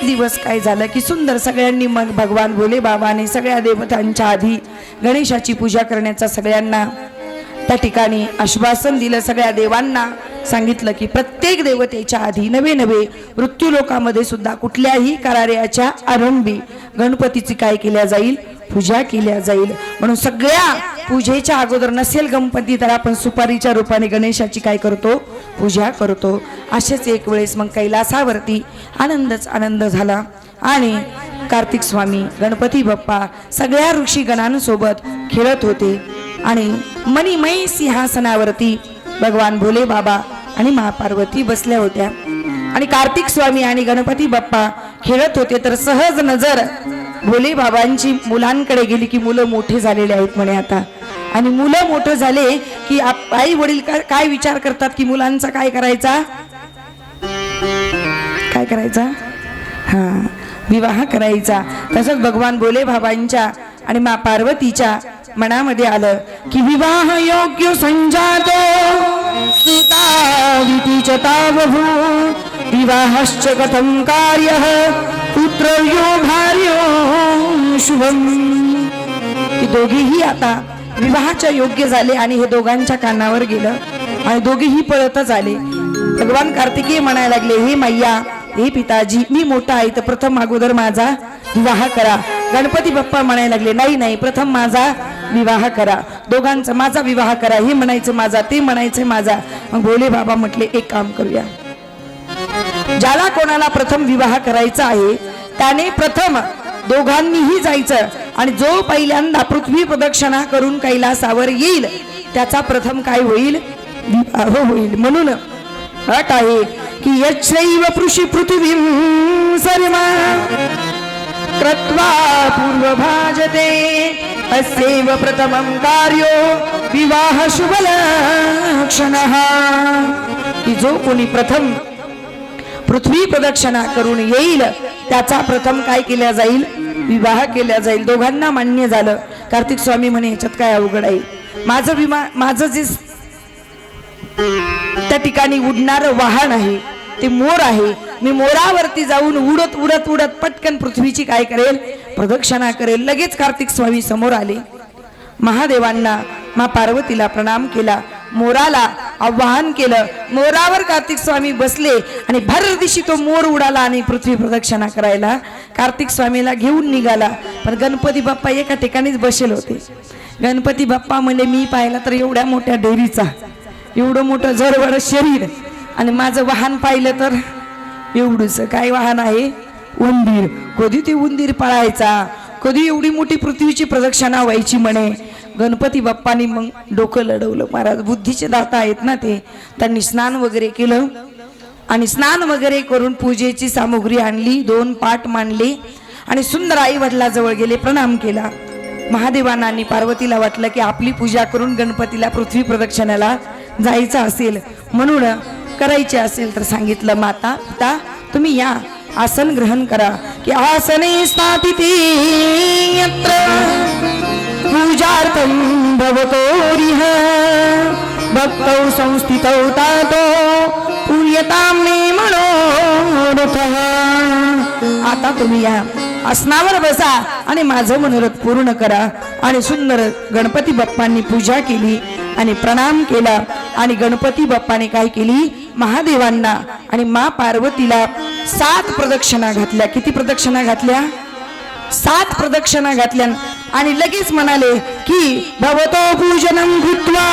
एक दिवस काय झालं की सुंदर सगळ्यांनी मग भगवान भोले बाबाने सगळ्या देवतांच्या आधी गणेशाची पूजा करण्याचा सगळ्यांना त्या ठिकाणी आश्वासन दिलं. सगळ्या देवांना सांगितलं की प्रत्येक देवतेच्या आधी नवे नवे मृत्यूलोकामध्ये सुद्धा कुठल्याही करार्याच्या आरंभी गणपतीची काय केल्या जाईल? पूजा केल्या जाईल. म्हणून सगळ्या पूजेच्या अगोदर नसेल गणपती तर आपण सुपारीच्या रूपाने गणेशाची काय करतो? पूजा करतो. असेच एक वेळेस मग कैलासावरती आनंदच आनंद झाला. आणि कार्तिक स्वामी गणपती बाप्पा सगळ्या ऋषीगणांसोबत खेळत होते. आणि मणिमय सिंहासनावरती भगवान भोले बाबा आणि महापार्वती बसल्या होत्या. आणि कार्तिक स्वामी आणि गणपती बाप्पा खेळत होते तर सहज नजर भोले बाबांची मुलांकडे गेली की मुलं मोठे झालेले आहेत म्हणे आता. आणि मुलं मोठं झाले की आई वडील काय विचार करतात की मुलांचा काय करायचा? काय करायचा? हा विवाह करायचा. तसंच भगवान भोले बाबांच्या आणि मा पार्वतीच्या मनामध्ये आलं की विवाह योग्य संजातो. सुता विवाहश्च कथम कार्य? पुत्रयो भार्यो शुभम. की दोघेही आता विवाहाच्या योग्य झाले आणि हे दोघांच्या कानावर गेलं आणि दोघेही पळतच आले भगवान कार्तिकीय म्हणायला लागले हे मैया हे पिताजी मी मोठा आहे तर प्रथम अगोदर माझा विवाह करा. गणपती बाप्पा म्हणायला लागले नाही नाही प्रथम माझा विवाह करा. दोघांचा माझा विवाह करा. हे म्हणायचं माझा ते म्हणायचं माझा. मग भोले बाबा म्हटले एक काम करूया. ज्याला कोणाला प्रथम विवाह करायचा आहे त्याने प्रथम दोघांनीही जायचं आणि जो पहिल्यांदा पृथ्वी प्रदक्षिणा करून कैलासावर येईल त्याचा प्रथम काय होईल? विवाह होईल. म्हणून अट आहे की यच्छैव पृषी पृथ्वी सर्मा कृत्वा पूर्वभाजते अस्यैव प्रथमं कार्यो विवाह शुभलक्षणः। की जो कोणी प्रथम पृथ्वी प्रदक्षिणा करून येईल. त्याचा प्रथम काय केल्या जाईल? विवाह केल्या जाईल. दोघांना मान्य झालं. कार्तिक स्वामी म्हणे ह्याच्यात काय अवघड आहे? माझं विमा माझं जे त्या ठिकाणी उडणारं वाहन आहे. ते मोर आहे. मी मोरावरती जाऊन उडत उडत उडत पटकन पृथ्वीची काय करेल? प्रदक्षिणा करेल. लगेच कार्तिक स्वामी समोर आले. महादेवांना मा पार्वतीला प्रणाम केला. मोराला आवाहन केलं. मोरावर कार्तिक स्वामी बसले आणि भर दिवशी तो मोर उडाला आणि पृथ्वी प्रदक्षिणा करायला. कार्तिक स्वामीला घेऊन निघाला. पण गणपती बाप्पा एका ठिकाणीच बसेल होते. गणपती बाप्पा म्हणजे मी पाहिला तर एवढ्या मोठ्या डेअरीचा. एवढं मोठं जरवर शरीर. आणि माझं वाहन पाहिलं तर एवढंच काय वाहन आहे? उंदीर. कधी ते उंदीर पळायचा? कधी एवढी मोठी पृथ्वीची प्रदक्षिणा व्हायची म्हणे? गणपती बाप्पानी मग डोकं लढवलं. महाराज बुद्धीचे दाता आहेत ना ते. त्यांनी स्नान वगैरे केलं. आणि स्नान वगैरे करून पूजेची सामुग्री आणली दोन पाठ मांडले आणि सुंदर आई वडिलाजवळ गेले प्रणाम केला. महादेवांना आणि पार्वतीला वाटलं की आपली पूजा करून गणपतीला पृथ्वी प्रदक्षिणाला जायचं असेल म्हणून करायचे असेल तर सांगितलं माता पिता तुम्ही या. आसन ग्रहण करा. की आसने स्थापिते यत्र भवतोरिह भक्तौ संस्थितौ तातो पूयतां मे मनोरथः। आता तुम्ही या आसनावर बसा आणि माझं मनोरथ पूर्ण करा आणि सुंदर गणपती बाप्पांनी पूजा केली आणि प्रणाम केला आणि गणपती बाप्पाने काय केली? महादेवांना आणि मा पार्वतीला सात प्रदक्षिणा घातल्या. किती प्रदक्षिणा घातल्या? सात प्रदक्षिणा घातल्या आणि लगेच म्हणाले की भवतो पूजनं कृत्वा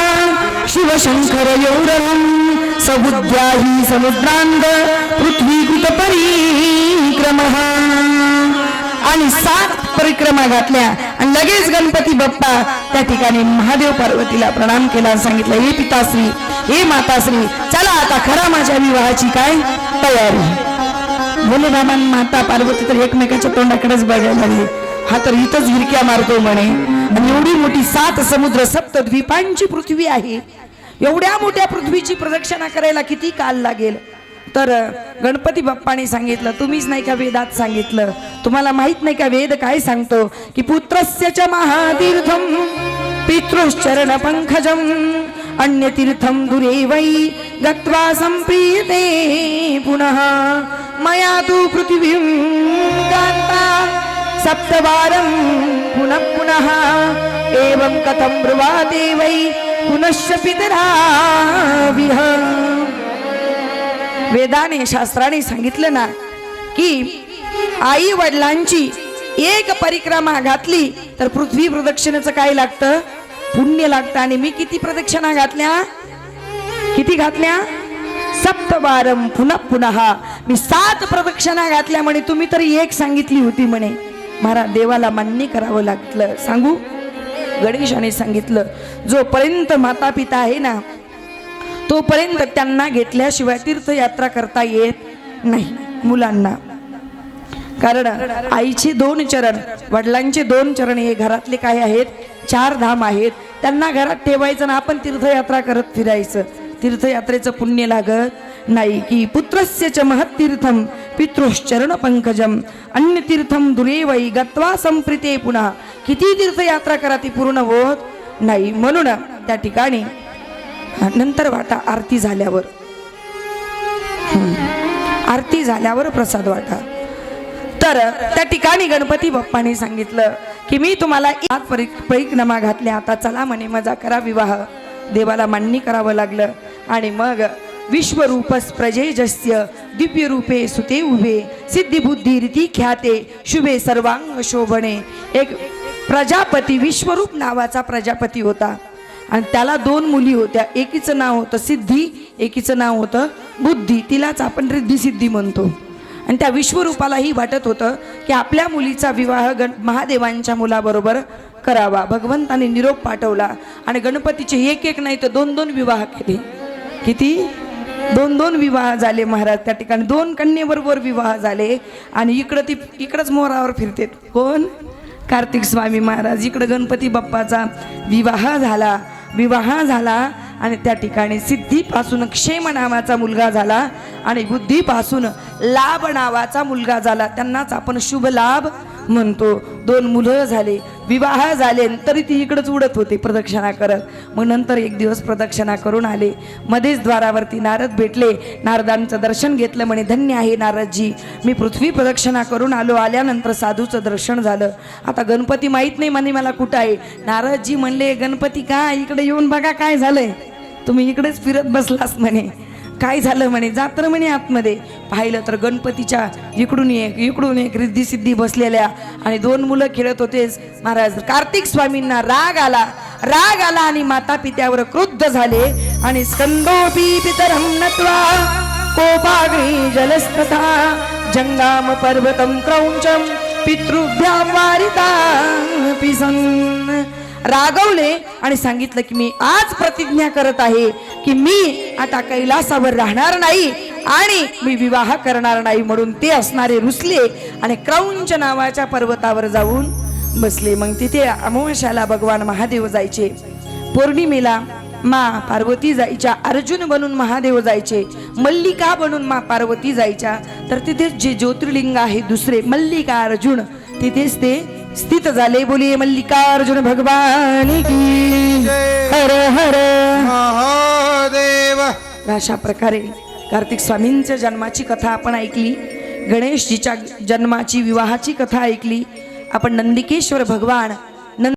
शिवशंकर यौरवं सबुद्ध्याही समुद्रांग पृथ्वीकृत परिक्रम. आणि सात परिक्रमा घातल्या आणि लगेच गणपती बाप्पा त्या ठिकाणी महादेव पार्वतीला प्रणाम केला सांगितलं हे पिताश्री हे माताश्री चला आता खरा माझ्या विवाहाची काय तयारी. भोलेबाबा माता पार्वती तर एकमेकाच्या तोंडाकडेच बघायला लागले. हा तर इथंच हिरक्या मारतो म्हणे. आणि एवढी मोठी सात समुद्र सप्त द्वीपांची पृथ्वी आहे. एवढ्या मोठ्या पृथ्वीची प्रदक्षिणा करायला किती काल लागेल? तर गणपती बाप्पाने सांगितलं तुम्हीच नाही का वेदात सांगितलं? तुम्हाला माहीत नाही का वेद काय सांगतो? की पुत्रस्य च महातीर्थम पितृश्चरण पंखजम अन्य तीर्थम दुरे वै गत्वा संप्रियते पुनः मया तु पृथिवीं कान्ता सप्तवारं पुनः पुनः एवं कथं ब्रुवाते वै पुनश्च पितराविह वेदाने शास्त्राने सांगितलं ना की आई वडिलांची एक परिक्रमा घातली तर पृथ्वी प्रदक्षिणेचं काय लागतं? पुण्य लागतं. आणि मी किती प्रदक्षिणा घातल्या? किती घातल्या? सप्तवारम पुन्हा पुन्हा मी सात प्रदक्षिणा घातल्या म्हणे. तुम्ही तरी एक सांगितली होती म्हणे. महाराज देवाला मान्य करावं लागलं. सांगू? गणेशाने सांगितलं जोपर्यंत माता पिता आहे ना तोपर्यंत त्यांना घेतल्याशिवाय तीर्थयात्रा करता येत नाही मुलांना. कारण आईचे दोन चरण वडिलांचे दोन चरण हे घरातले काय आहेत? चार धाम आहेत. त्यांना घरात ठेवायचं ना आपण तीर्थयात्रा करत फिरायचं. तीर्थयात्रेचं पुण्य लागत नाही. की पुत्रस्य च महत्तीर्थम पितृश्चरण पंकजम. अन्य तीर्थम दुरेवई गत्वा संप्रीते पुन्हा किती तीर्थयात्रा करा ती पूर्ण होत नाही. म्हणून त्या ठिकाणी नंतर वाटा आरती झाल्यावर. आरती झाल्यावर प्रसाद वाटा. तर त्या ठिकाणी गणपती बाप्पाने सांगितलं की मी तुम्हाला एक परि परिक्रमा घातल्या. आता चला म्हणे मजा करा विवाह. देवाला मान्य करावं लागलं. आणि मग विश्वरूपस प्रजेजस्य दिव्य रूपे सुते उभे सिद्धिबुद्धी रीती ख्याते शुभे सर्वांग शोभणे. एक प्रजापती विश्वरूप नावाचा प्रजापती होता. आणि त्याला दोन मुली होत्या. एकीचं नाव होतं सिद्धी एकीचं नाव होतं बुद्धी. तिलाच आपण रिद्धी सिद्धी म्हणतो. आणि त्या विश्वरूपालाही वाटत होतं की आपल्या मुलीचा विवाह गण महादेवांच्या मुलाबरोबर करावा. भगवंताने निरोप पाठवला आणि गणपतीचे एक एक नाही तर दोन दोन विवाह केले. किती? दोन दोन विवाह झाले महाराज. त्या ठिकाणी दोन कन्येबरोबर विवाह झाले आणि इकडं ती इकडंच मोरावर फिरतेत. कोण? कार्तिक स्वामी महाराज. इकडं गणपती बाप्पाचा विवाह झाला. विवाह झाला आणि त्या ठिकाणी सिद्धीपासून क्षेम नावाचा मुलगा झाला आणि बुद्धीपासून लाभ नावाचा मुलगा झाला. त्यांनाच आपण शुभ लाभ म्हणतो. दोन मुलं झाले. विवाह झाले तरी ती इकडंच उडत होते प्रदक्षिणा करत. मग नंतर एक दिवस प्रदक्षिणा करून आले. मध्येच द्वारावरती नारद भेटले. नारदांचं दर्शन घेतलं म्हणे धन्य आहे नारदजी. मी पृथ्वी प्रदक्षिणा करून आलो. आल्यानंतर साधूचं दर्शन झालं. आता गणपती माहीत नाही म्हणे मला कुठं आहे. नारदजी म्हणले गणपती का? इकडे येऊन बघा काय झालंय. तुम्ही इकडेच फिरत बसलास म्हणे. काय झालं म्हणे? जात्र म्हणे आतमध्ये. पाहिलं तर गणपतीच्या इकडून एक इकडून एक रिद्धी सिद्धी बसलेल्या आणि दोन मुलं खेळत होतेच महाराज कार्तिक स्वामींना राग आला. राग आला आणि माता पित्यावर क्रुद्ध झाले. आणि स्कंदोपी पितरम नत्वा कोपाग्री जलस्तथा जंगाम पर्वतम क्रौंचम पितृभ्या वारिता पिसन। रागवले आणि सांगितलं की मी आज प्रतिज्ञा करत आहे की मी आता कैलासावर राहणार नाही आणि मी विवाह करणार नाही म्हणून ते असणारे रुसले आणि क्रौंच नावाच्या पर्वतावर जाऊन बसले. मग तिथे अमावश्याला भगवान महादेव जायचे. पौर्णिमेला मा पार्वती जायच्या अर्जुन बनून महादेव जायचे मल्लिका बनून मा पार्वती जायच्या. तर तिथेच जे ज्योतिर्लिंग आहे दुसरे मल्लिका अर्जुन तिथेच ते स्थित झाले बोलिये मल्लिकार्जुन भगवान की. हर हर. महादेव. अशा प्रकारे कार्तिक स्वामींच्या जन्माची कथा आपण ऐकली गणेशजीच्या जन्माची विवाहाची कथा ऐकली आपण नंदिकेश्वर भगवान